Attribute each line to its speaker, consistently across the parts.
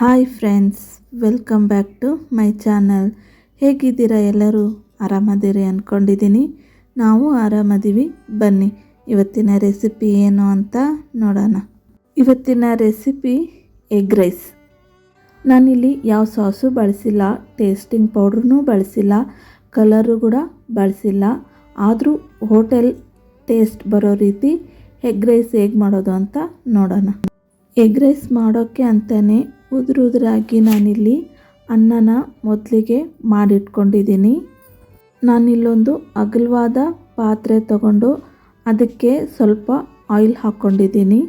Speaker 1: Hi friends, welcome back to my channel. ಹೇಗಿದ್ದೀರಾ ಎಲ್ಲರೂ? ಆರಾಮದಿರಿ ಅಂದ್ಕೊಂಡಿದ್ದೀನಿ ನಾವು ಆರಾಮದೀವಿ. ಬನ್ನಿ, ಇವತ್ತಿನ ರೆಸಿಪಿ ಏನು ಅಂತ ನೋಡೋಣ. ಇವತ್ತಿನ ರೆಸಿಪಿ ಎಗ್ ರೈಸ್. ನಾನಿಲ್ಲಿ ಯಾವ ಸಾಸು ಬಳಸಿಲ್ಲ ಟೇಸ್ಟಿಂಗ್ ಪೌಡ್ರೂ ಬಳಸಿಲ್ಲ ಕಲರು ಕೂಡ ಬಳಸಿಲ್ಲ. ಆದರೂ ಹೋಟೆಲ್ ಟೇಸ್ಟ್ ಬರೋ ರೀತಿ ಎಗ್ ರೈಸ್ ಹೇಗೆ ಮಾಡೋದು ಅಂತ ನೋಡೋಣ. ಎಗ್ ರೈಸ್ ಮಾಡೋಕ್ಕೆ ಅಂತಲೇ ಉದುರು ಉದುರಾಗಿ ನಾನಿಲ್ಲಿ ಅನ್ನನ ಮೊದಲಿಗೆ ಮಾಡಿಟ್ಕೊಂಡಿದ್ದೀನಿ. ನಾನಿಲ್ಲೊಂದು ಅಗಲವಾದ ಪಾತ್ರೆ ತಗೊಂಡು ಅದಕ್ಕೆ ಸ್ವಲ್ಪ ಆಯಿಲ್ ಹಾಕ್ಕೊಂಡಿದ್ದೀನಿ.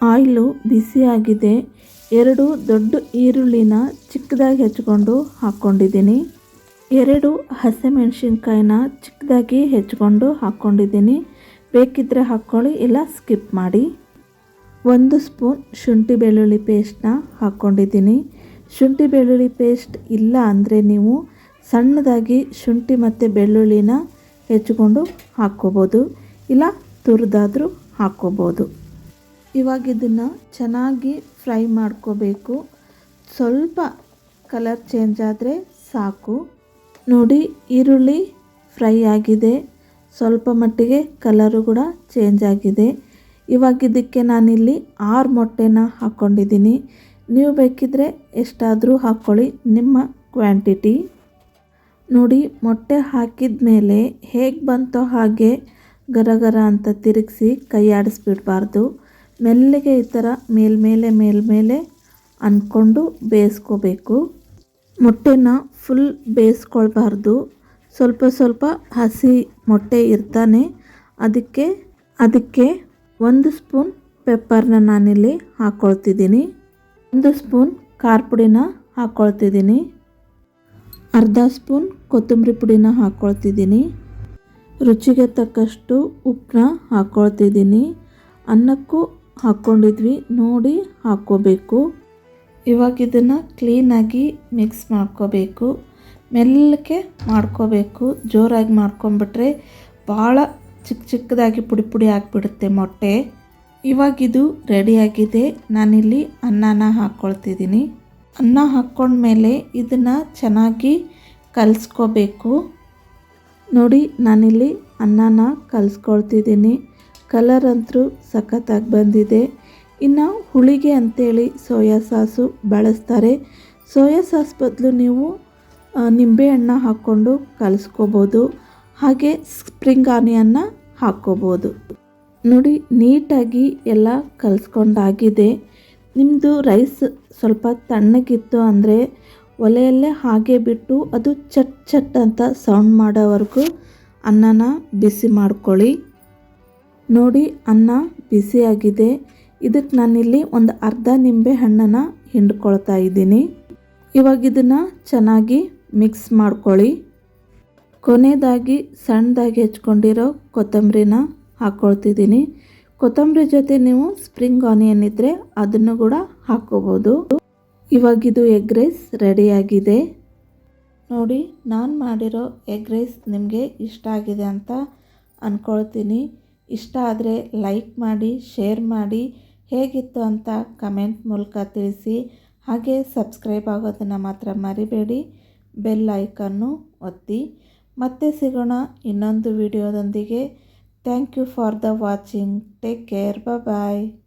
Speaker 1: ಆಯಿಲು ಬಿಸಿಯಾಗಿದೆ. ಎರಡು ದೊಡ್ಡ ಈರುಳ್ಳಿನ ಚಿಕ್ಕದಾಗಿ ಹೆಚ್ಕೊಂಡು ಹಾಕ್ಕೊಂಡಿದ್ದೀನಿ. ಎರಡು ಹಸಿಮೆಣಸಿನ್ಕಾಯಿನ ಚಿಕ್ಕದಾಗಿ ಹೆಚ್ಕೊಂಡು ಹಾಕ್ಕೊಂಡಿದ್ದೀನಿ. ಬೇಕಿದ್ದರೆ ಹಾಕ್ಕೊಳ್ಳಿ, ಇಲ್ಲ ಸ್ಕಿಪ್ ಮಾಡಿ. ಒಂದು ಸ್ಪೂನ್ ಶುಂಠಿ ಬೆಳ್ಳುಳ್ಳಿ ಪೇಸ್ಟ್ನ ಹಾಕ್ಕೊಂಡಿದ್ದೀನಿ. ಶುಂಠಿ ಬೆಳ್ಳುಳ್ಳಿ ಪೇಸ್ಟ್ ಇಲ್ಲ ಅಂದರೆ ನೀವು ಸಣ್ಣದಾಗಿ ಶುಂಠಿ ಮತ್ತು ಬೆಳ್ಳುಳ್ಳಿನ ಹೆಚ್ಕೊಂಡು ಹಾಕ್ಕೋಬೋದು. ಇಲ್ಲ ತುರಿದಾದರೂ ಹಾಕ್ಕೋಬೋದು. ಇವಾಗ ಇದನ್ನು ಚೆನ್ನಾಗಿ ಫ್ರೈ ಮಾಡ್ಕೋಬೇಕು. ಸ್ವಲ್ಪ ಕಲರ್ ಚೇಂಜ್ ಆದರೆ ಸಾಕು. ನೋಡಿ ಈರುಳ್ಳಿ ಫ್ರೈ ಆಗಿದೆ. ಸ್ವಲ್ಪ ಮಟ್ಟಿಗೆ ಕಲರು ಕೂಡ ಚೇಂಜ್ ಆಗಿದೆ. ಇವಾಗ ಇದಕ್ಕೆ ನಾನಿಲ್ಲಿ ಆರು ಮೊಟ್ಟೆನ ಹಾಕ್ಕೊಂಡಿದ್ದೀನಿ. ನೀವು ಬೇಕಿದ್ದರೆ ಎಷ್ಟಾದರೂ ಹಾಕ್ಕೊಳ್ಳಿ, ನಿಮ್ಮ ಕ್ವಾಂಟಿಟಿ. ನೋಡಿ, ಮೊಟ್ಟೆ ಹಾಕಿದ ಮೇಲೆ ಹೇಗೆ ಬಂತೋ ಹಾಗೆ ಗರ ಅಂತ ತಿರುಗಿಸಿ ಕೈ ಆಡಿಸ್ಬಿಡ್ಬಾರ್ದು. ಮೆಲ್ಲಗೆ ಈ ಥರ ಮೇಲ್ಮೇಲೆ ಮೇಲ್ಮೇಲೆ ಅಂದ್ಕೊಂಡು ಬೇಯಿಸ್ಕೋಬೇಕು. ಮೊಟ್ಟೆನ ಫುಲ್ ಬೇಯಿಸ್ಕೊಳ್ಬಾರ್ದು. ಸ್ವಲ್ಪ ಸ್ವಲ್ಪ ಹಸಿ ಮೊಟ್ಟೆ ಇರ್ತಾನೆ. ಅದಕ್ಕೆ ಅದಕ್ಕೆ ಒಂದು ಸ್ಪೂನ್ ಪೆಪ್ಪರ್ನ ನಾನಿಲ್ಲಿ ಹಾಕ್ಕೊಳ್ತಿದ್ದೀನಿ ಒಂದು ಸ್ಪೂನ್ ಖಾರ ಪುಡಿನ ಹಾಕ್ಕೊಳ್ತಿದ್ದೀನಿ ಅರ್ಧ ಸ್ಪೂನ್ ಕೊತ್ತಂಬರಿ ಪುಡಿನ ಹಾಕ್ಕೊಳ್ತಿದ್ದೀನಿ ರುಚಿಗೆ ತಕ್ಕಷ್ಟು ಉಪ್ಪನ್ನ ಹಾಕ್ಕೊಳ್ತಿದ್ದೀನಿ ಅನ್ನಕ್ಕೂ ಹಾಕ್ಕೊಂಡಿದ್ವಿ ನೋಡಿ ಹಾಕ್ಕೋಬೇಕು ಇವಾಗ ಇದನ್ನು ಕ್ಲೀನಾಗಿ ಮಿಕ್ಸ್ ಮಾಡ್ಕೋಬೇಕು. ಮೆಲ್ಲಕ್ಕೆ ಮಾಡ್ಕೋಬೇಕು. ಜೋರಾಗಿ ಮಾಡ್ಕೊಂಬಿಟ್ರೆ ಭಾಳ ಚಿಕ್ಕ ಚಿಕ್ಕದಾಗಿ ಪುಡಿ ಪುಡಿ ಆಗಿಬಿಡುತ್ತೆ ಮೊಟ್ಟೆ. ಇವಾಗಿದು ರೆಡಿಯಾಗಿದೆ. ನಾನಿಲ್ಲಿ ಅನ್ನನ ಹಾಕ್ಕೊಳ್ತಿದ್ದೀನಿ ಅನ್ನ ಹಾಕ್ಕೊಂಡ್ಮೇಲೆ ಇದನ್ನು ಚೆನ್ನಾಗಿ ಕಲಿಸ್ಕೋಬೇಕು. ನೋಡಿ, ನಾನಿಲ್ಲಿ ಅನ್ನನ ಕಲಿಸ್ಕೊಳ್ತಿದ್ದೀನಿ. ಕಲರ್ ಅಂತೂ ಸಖತ್ತಾಗಿ ಬಂದಿದೆ. ಇನ್ನು ಹುಳಿಗೆ ಅಂತೇಳಿ ಸೋಯಾ ಸಾಸು ಬಳಸ್ತಾರೆ. ಸೋಯಾ ಸಾಸ್ ಬದಲು ನೀವು ನಿಂಬೆ ಹಣ್ಣ ಹಾಕ್ಕೊಂಡು ಕಲಿಸ್ಕೋಬೋದು. ಹಾಗೆ ಸ್ಪ್ರಿಂಗ್ ಆನಿಯನ್ನ ಹಾಕ್ಕೋಬೋದು. ನೋಡಿ, ನೀಟಾಗಿ ಎಲ್ಲ ಕಲಿಸ್ಕೊಂಡಾಗಿದೆ. ನಿಮ್ಮದು ರೈಸ್ ಸ್ವಲ್ಪ ತಣ್ಣಗಿತ್ತು ಅಂದರೆ ಒಲೆಯಲ್ಲೇ ಹಾಗೆ ಬಿಟ್ಟು ಅದು ಚಟ್ ಚಟ್ ಅಂತ ಸೌಂಡ್ ಮಾಡೋವರೆಗೂ ಅನ್ನನ ಬಿಸಿ ಮಾಡ್ಕೊಳ್ಳಿ. ನೋಡಿ, ಅನ್ನ ಬಿಸಿಯಾಗಿದೆ. ಇದಕ್ಕೆ ನಾನಿಲ್ಲಿ ಒಂದು ಅರ್ಧ ನಿಂಬೆ ಹಣ್ಣನ್ನು ಹಿಂಡ್ಕೊಳ್ತಾ ಇದ್ದೀನಿ. ಇವಾಗ ಇದನ್ನು ಚೆನ್ನಾಗಿ ಮಿಕ್ಸ್ ಮಾಡ್ಕೊಳ್ಳಿ. ಕೊನೆಯದಾಗಿ ಸಣ್ಣದಾಗಿ ಹೆಚ್ಕೊಂಡಿರೋ ಕೊತ್ತಂಬರಿನ ಹಾಕ್ಕೊಳ್ತಿದ್ದೀನಿ ಕೊತ್ತಂಬರಿ ಜೊತೆ ನೀವು ಸ್ಪ್ರಿಂಗ್ ಆನಿಯನ್ ಇದ್ದರೆ ಅದನ್ನು ಕೂಡ ಹಾಕ್ಕೋಬೋದು ಇವಾಗಿದು ಎಗ್ ರೈಸ್ ರೆಡಿಯಾಗಿದೆ. ನೋಡಿ, ನಾನು ಮಾಡಿರೋ ಎಗ್ ರೈಸ್ ನಿಮಗೆ ಇಷ್ಟ ಆಗಿದೆ ಅಂತ ಅಂದ್ಕೊಳ್ತೀನಿ ಇಷ್ಟ ಆದರೆ ಲೈಕ್ ಮಾಡಿ, ಶೇರ್ ಮಾಡಿ, ಹೇಗಿತ್ತು ಅಂತ ಕಮೆಂಟ್ ಮೂಲಕ ತಿಳಿಸಿ. ಹಾಗೆ ಸಬ್ಸ್ಕ್ರೈಬ್ ಆಗೋದನ್ನು ಮಾತ್ರ ಮರಿಬೇಡಿ. ಬೆಲ್ ಐಕನ್ನು ಒತ್ತಿ. ಮತ್ತೆ ಸಿಗೋಣ ಇನ್ನೊಂದು ವಿಡಿಯೋದೊಂದಿಗೆ. Thank you for the watching take care bye